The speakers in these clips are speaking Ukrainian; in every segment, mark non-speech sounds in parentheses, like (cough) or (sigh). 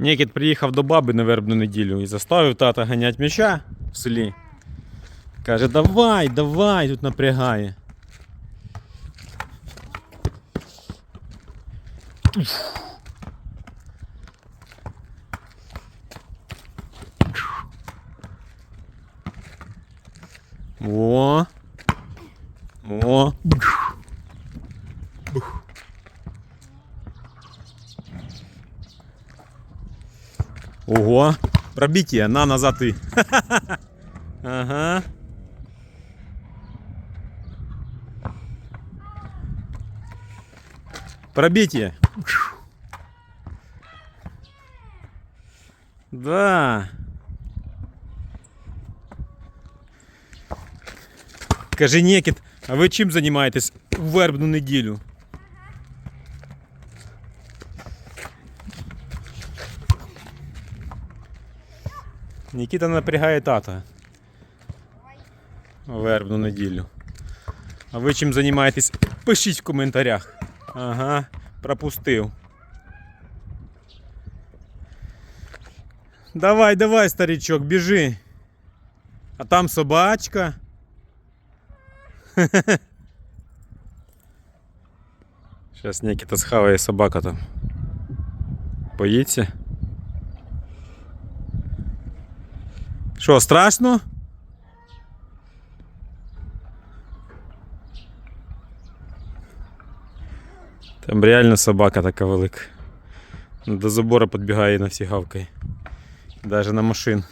Нікіт приїхав до баби на вербну неділю і заставив тата ганять м'яча в селі. Каже, давай, давай, тут напрягає. О. О. Ого. Пробитие. На, назад ты. (laughs) Ага. Пробитие. Да. Кажи, Некіт, а ви чим займаєтесь в вербну неділю? Нікіта напрягає тата. Вербну неділю. А ви чим займаєтесь? Пишіть в коментарях. Ага, пропустив. Давай, давай, старичок, біжи. А там собачка. (laughs) Зараз Нікіта схаває собака там. Боїться? Що, страшно? Там реально собака така велика. До забора підбігає на всі гавкає. Даже на машин.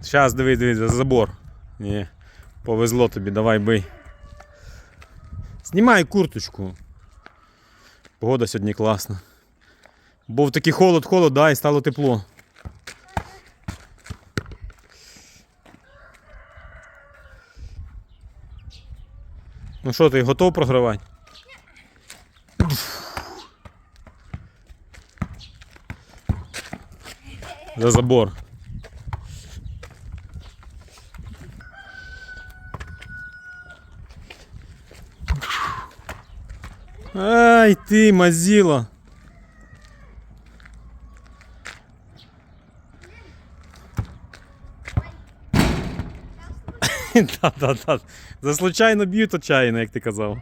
Зараз дивись, дивись, за забор. Ні, повезло тобі, давай бий. Знімай курточку. Погода сьогодні класна. Був такий холод-холод, да, і стало тепло. Ну що, ти готов програвати? За забор. Ай ти, мазила Та-та-та. (laughs) За случайно б'ють отчаянно, як ти казав.